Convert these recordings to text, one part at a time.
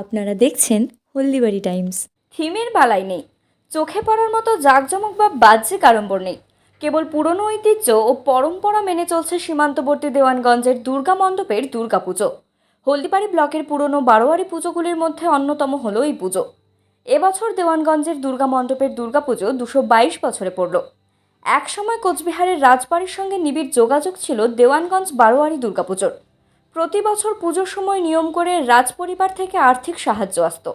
আপনারা দেখছেন হলদিবাড়ি টাইমস। থিমের বালাই নেই। চোখে পড়ার মতো জাঁকজমক বা বাহ্যিক আড়ম্বর নেই। কেবল পুরনো ঐতিহ্য ও পরম্পরা মেনে চলছে সীমান্তবর্তী দেওয়ানগঞ্জের দুর্গা মণ্ডপের দুর্গাপুজো। হলদিবাড়ি ব্লকের পুরনো বারোয়ারি পুজোগুলির মধ্যে অন্যতম হলো এই পুজো। এবছর দেওয়ানগঞ্জের দুর্গা মণ্ডপের দুর্গাপুজো দুশো বাইশ বছরে পড়ল। একসময় কোচবিহারের রাজবাড়ির সঙ্গে নিবিড় যোগাযোগ ছিল দেওয়ানগঞ্জ বারোয়ারি দুর্গাপুজোর। প্রতি বছর পুজোর সময় নিয়ম করে রাজপরিবার থেকে আর্থিক সাহায্য আসতো।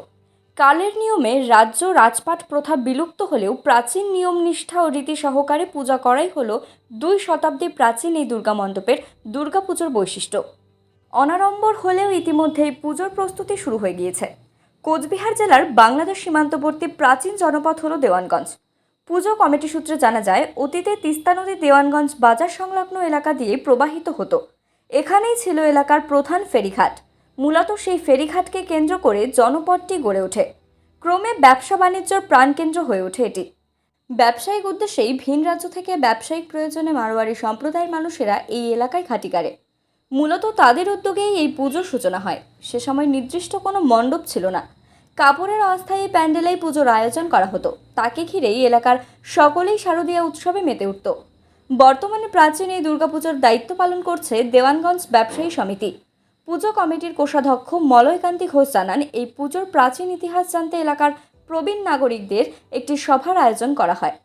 কালের নিয়মে রাজ্য রাজপাট প্রথা বিলুপ্ত হলেও প্রাচীন নিয়ম নিষ্ঠা ও রীতি সহকারে পূজা করাই হলো দুই শতাব্দী প্রাচীন এই দুর্গা মণ্ডপের দুর্গাপুজোর বৈশিষ্ট্য। অনাড়ম্বর হলেও ইতিমধ্যেই পুজোর প্রস্তুতি শুরু হয়ে গিয়েছে। কোচবিহার জেলার বাংলাদেশ সীমান্তবর্তী প্রাচীন জনপদ হল দেওয়ানগঞ্জ। পুজো কমিটি সূত্রে জানা যায়, অতীতে তিস্তা নদী দেওয়ানগঞ্জ বাজার সংলগ্ন এলাকা দিয়ে প্রবাহিত হতো। এখানেই ছিল এলাকার প্রধান ফেরিঘাট। মূলত সেই ফেরিঘাটকে কেন্দ্র করে জনপদটি গড়ে ওঠে। ক্রমে ব্যবসা বাণিজ্যর প্রাণকেন্দ্র হয়ে ওঠে এটি। ব্যবসায়িক উদ্দেশ্যেই ভিন রাজ্য থেকে ব্যবসায়িক প্রয়োজনে মারোয়ারি সম্প্রদায়ের মানুষেরা এই এলাকায় ঘাঁটি কাড়ে মূলত তাদের উদ্যোগেই এই পুজোর সূচনা হয়। সে সময় নির্দিষ্ট কোনো মণ্ডপ ছিল না। কাপড়ের অস্থায়ী প্যান্ডেলেই পুজোর আয়োজন করা হতো। তাকে ঘিরেই এলাকার সকলেই শারদীয়া উৎসবে মেতে উঠত। বর্তমানে প্রাচীন এই দুর্গাপুজোর দায়িত্ব পালন করছে দেওয়ানগঞ্জ ব্যবসায়ী সমিতি। পুজো কমিটির কোষাধ্যক্ষ মলয়কান্তি ঘোষ জানান, এই পুজোর প্রাচীন ইতিহাস জানতে এলাকার প্রবীণ নাগরিকদের একটি সভার আয়োজন করা হয়।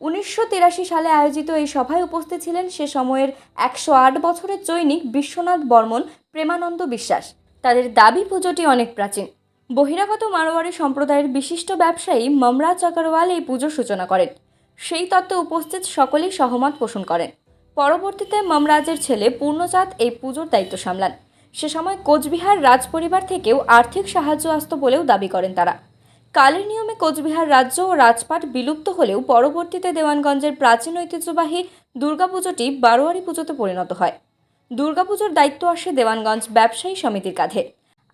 উনিশশো তিরাশি সালে আয়োজিত এই সভায় উপস্থিত ছিলেন সে সময়ের একশো আট বছরের জৈনিক বিশ্বনাথ বর্মন প্রেমানন্দ বিশ্বাস। তাদের দাবি, পুজোটি অনেক প্রাচীন। বহিরাগত মারোয়ারি সম্প্রদায়ের বিশিষ্ট ব্যবসায়ী মমরাজ আগরওয়াল এই পুজোর সূচনা করেন। সেই তত্ত্বে উপস্থিত সকলেই সহমত পোষণ করেন। পরবর্তীতে মমরাজের ছেলে পূর্ণচাঁদ এই পুজোর দায়িত্ব সামলান। সে সময় কোচবিহার রাজপরিবার থেকেও আর্থিক সাহায্য আসত বলেও দাবি করেন তারা। কালের নিয়মে কোচবিহার রাজ্য ও রাজপাট বিলুপ্ত হলেও পরবর্তীতে দেওয়ানগঞ্জের প্রাচীন ঐতিহ্যবাহী দুর্গাপুজোটি বারোয়ারি পুজোতে পরিণত হয়। দুর্গাপুজোর দায়িত্ব আসে দেওয়ানগঞ্জ ব্যবসায়ী সমিতির কাঁধে।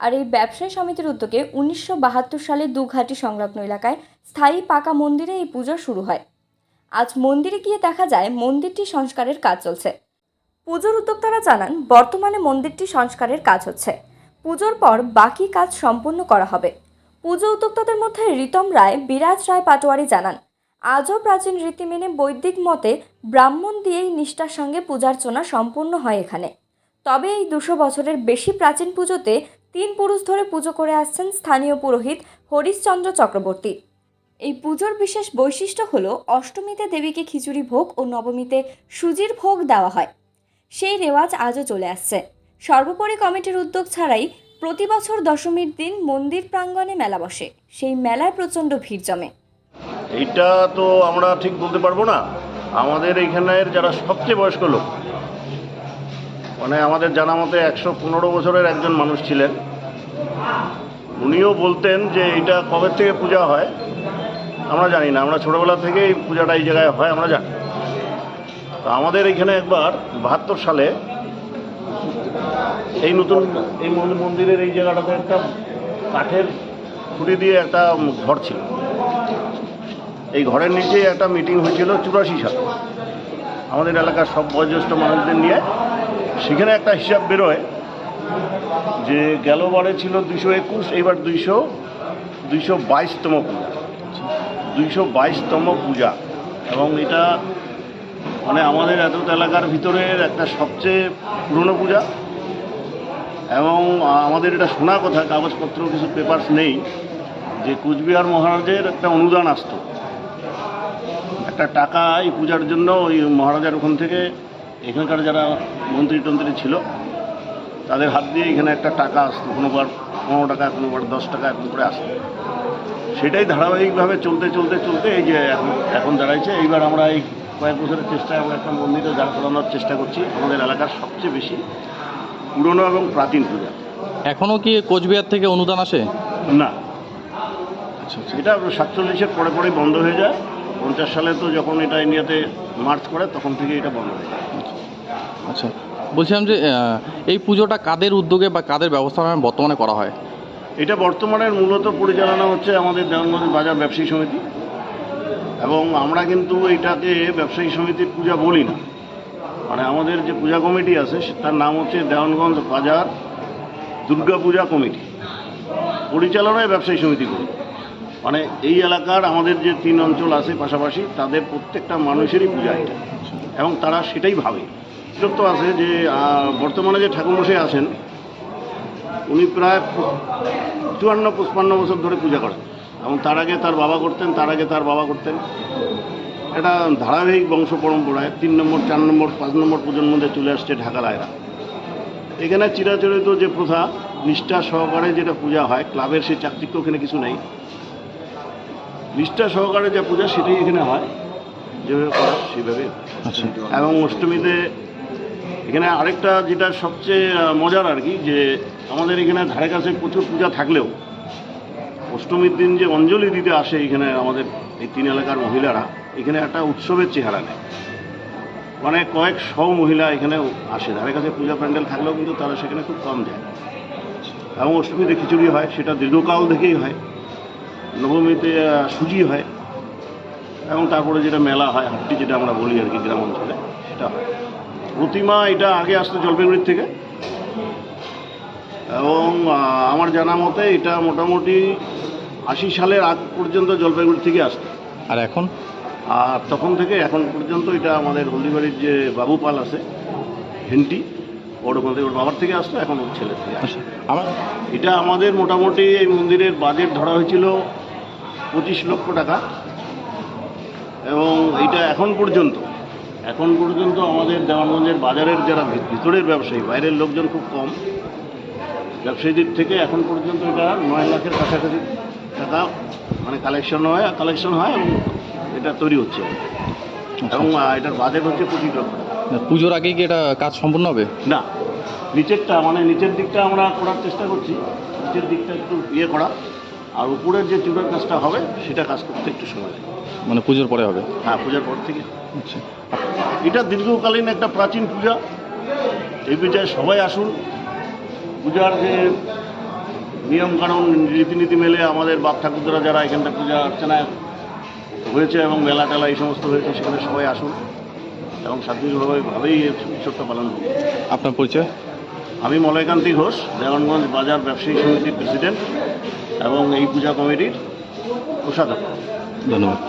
আর এই ব্যবসায়ী সমিতির উদ্যোগে উনিশশো বাহাত্তর সালে দুঘাটি সংলগ্ন এলাকায় স্থায়ী পাকা মন্দিরে এই পুজো শুরু হয়। আজ মন্দিরে গিয়ে দেখা যায় মন্দিরটি সংস্কারের কাজ চলছে। পুজোর উদ্যোক্তারা জানান, বর্তমানে মন্দিরটি সংস্কারের কাজ হচ্ছে। পুজোর পর বাকি কাজ সম্পন্ন করা হবে। পুজো উদ্যোক্তাদের মধ্যে রিতম রায়, বিরাজ রায় পাটোয়ারি জানান, আজও প্রাচীন রীতি মেনে বৈদিক মতে ব্রাহ্মণ দিয়েই নিষ্ঠার সঙ্গে পূজার্চনা সম্পূর্ণ হয় এখানে। তবে এই দুশো বছরের বেশি প্রাচীন পুজোতে তিন পুরুষ ধরে পুজো করে আসছেন স্থানীয় পুরোহিত হরিশচন্দ্র চক্রবর্তী। এই পুজোর বিশেষ বৈশিষ্ট্য হলো অষ্টমীতে দেবীকে খিচুড়ি ভোগ ও নবমীতে সুজির ভোগ দেওয়া হয়। সেই রেওয়াজ আজও চলে আসছে। সর্বোপরি কমিটির উদ্যোগ ছাড়াই প্রতি বছর দশমীর দিন মন্দির প্রাঙ্গণে মেলা বসে। সেই মেলায় প্রচণ্ড ভিড় জমে। এইটা তো আমরা ঠিক বলতে পারব না। আমাদের এইখানের যারা সবচেয়ে বয়স্ক লোক মানে আমাদের জানা মতে একশো পনেরো বছরের একজন মানুষ ছিলেন। উনিও বলতেন যে এটা কবে থেকে পূজা হয়? আমরা জানি না, আমরা ছোটোবেলা থেকে এই পূজাটা এই জায়গায় হয়, আমরা জানি। তো আমাদের এখানে একবার বাহাত্তর সালে এই নতুন, এই মন্দির- মন্দিরের এই জায়গাটাতে একটা কাঠের খুঁটি দিয়ে একটা ঘর ছিল। এই ঘরের নিচে একটা মিটিং হয়েছিল চুরাশি সালে। আমাদের এলাকার সব বয়োজ্যেষ্ঠ মানুষদের নিয়ে। সেখানে একটা হিসাব বেরোয় যে গেলবারে ছিল দুশো একুশ, এইবার দুইশো দুইশো বাইশতম পূজা। দুইশো পূজা। এবং এটা মানে আমাদের এত এলাকার ভিতরের একটা সবচেয়ে পুরনো পূজা। এবং আমাদের এটা শোনা কথা, কাগজপত্র, কিছু পেপারস নেই যে কুচবিহার মহারাজের একটা অনুদান আসতো। একটা টাকা এই পূজার জন্য ওই মহারাজার ওখান থেকে এখানকার যারা মন্ত্রী টন্ত্রী ছিল, তাদের হাত দিয়ে এখানে একটা টাকা আসতো। কোনোবার পনেরো টাকা কোনোবার দশ টাকা এরকম করে আসতো সেটাই ধারাবাহিকভাবে চলতে চলতে চলতে এই যে এখন এখন দাঁড়াইছে। এইবার আমরা এই কয়েক বছরের চেষ্টায় আমরা একটা মন্দিরে দাঁড় করানোর চেষ্টা করছি আমাদের এলাকার সবচেয়ে বেশি পুরনো এবং প্রাচীন পূজা। এখনও কি কোচবিহার থেকে অনুদান আসে? না। আচ্ছা আচ্ছা। এটা সাতচল্লিশের পরে পরেই বন্ধ হয়ে যায়। পঞ্চাশ সালে তো যখন এটা ইন্ডিয়াতে মার্চ করে তখন থেকে এটা বন্ধ হয়ে যায়। আচ্ছা। বলছিলাম যে এই পুজোটা কাদের উদ্যোগে বা কাদের ব্যবস্থাপনায় বর্তমানে করা হয়? এটা বর্তমানে মূলত পরিচালনা হচ্ছে আমাদের দেওয়ানগঞ্জ বাজার ব্যবসায়ী সমিতি। এবং আমরা কিন্তু এটাকে ব্যবসায়ী সমিতির পূজা বলি না। মানে আমাদের যে পূজা কমিটি আছে তার নাম হচ্ছে দেওয়ানগঞ্জ বাজার দুর্গাপূজা কমিটি। পরিচালনায় ব্যবসায়ী সমিতি করি। মানে এই এলাকার আমাদের যে তিন অঞ্চল আছে পাশাপাশি, তাদের প্রত্যেকটা মানুষেরই পূজা এটা। এবং তারা সেটাই ভাবে। তো আছে যে বর্তমানে যে ঠাকুরমশাই আছেন উনি প্রায় চুয়ান্ন পঁচপান্ন বছর ধরে পূজা করেন। এবং তার আগে তার বাবা করতেন তার আগে তার বাবা করতেন। এটা ধারাবাহিক বংশ পরম্পরায় তিন নম্বর চার নম্বর পাঁচ নম্বর প্রজন্মদের চলে আসছে ঢাকা লায়রা। এখানে চিরাচরিত যে প্রথা নিষ্ঠা সহকারে যেটা পূজা হয় ক্লাবের সেই চাকচিক্য ওখানে কিছু নেই। নিষ্ঠা সহকারে যে পূজা সেটাই এখানে হয়। যেভাবে করা সেভাবে আচ্ছা। এবং অষ্টমীতে এখানে আরেকটা যেটা সবচেয়ে মজার আর কি, যে আমাদের এখানে ধারে কাছে প্রচুর পূজা থাকলেও অষ্টমীর দিন যে অঞ্জলি দিতে আসে এখানে আমাদের এই তিন এলাকার মহিলারা, এখানে একটা উৎসবের চেহারা নেয় মানে কয়েক শ মহিলা এখানে আসে। ধারে কাছে পূজা প্যান্ডেল থাকলেও কিন্তু তারা সেখানে খুব কম যায়। এবং অষ্টমীতে খিচুড়ি হয়, সেটা দীর্ঘকাল থেকেই হয়। নবমীতে সুজি হয়। এবং তারপরে যেটা মেলা হয়, হাটটি যেটা আমরা বলি আর কি গ্রাম অঞ্চলে, সেটা হয়। প্রতিমা এটা আগে আসতো জলপাইগুড়ির থেকে। এবং আমার জানা মতে এটা মোটামুটি আশি সালের আগ পর্যন্ত জলপাইগুড়ি থেকে আসতো। আর এখন? আর তখন থেকে এখন পর্যন্ত এটা আমাদের হলদিবাড়ির যে বাবু পাল আছে হেন্টি ওর মধ্যে ওর বাবার থেকে আসতো এখন ওর ছেলে থেকে। আচ্ছা আমার এটা আমাদের মোটামুটি এই মন্দিরের বাজেট ধরা হয়েছিল পঁচিশ লক্ষ টাকা। এবং এটা এখন পর্যন্ত এখন পর্যন্ত আমাদের দেওয়ানগঞ্জের বাজারের যারা ভিতরের ব্যবসায়ী বাইরের লোকজন খুব কম। ব্যবসায়ীদের থেকে এখন পর্যন্ত এটা নয় লাখের কাছাকাছি টাকা মানে কালেকশন হয় কালেকশন হয় এবং এটা তৈরি হচ্ছে। এবং এটার বাজেট হচ্ছে লক্ষ। টাকা পুজোর আগেই কি এটা কাজ সম্পূর্ণ হবে? না। নিচেরটা মানে নিচের দিকটা আমরা করার চেষ্টা করছি। নিচের দিকটা একটু ইয়ে করা। আর উপরের যে চূড়ার কাজটা হবে সেটা কাজ করতে একটু সময় লাগে। মানে পুজোর পরে হবে। হ্যাঁ পূজার পর থেকে। আচ্ছা এটা দীর্ঘকালীন একটা প্রাচীন পূজা। এই পূজায় সবাই আসুন। পূজার যে নিয়মকানুন রীতিনীতি মেলে আমাদের বাপ ঠাকুরদারা যারা এখানটা পূজা অর্চনায় হয়েছে এবং মেলা টেলা এই সমস্ত হয়েছে সেখানে সবাই আসুন এবং শান্তিভাবেই এই উৎসবটা পালন করুন। আপনার পরিচয়? আমি মলয়কান্তি ঘোষ দেওয়ানগঞ্জ বাজার ব্যবসায়ী সমিতির প্রেসিডেন্ট এবং এই পূজা কমিটির কোষাধ্যক্ষ। ধন্যবাদ।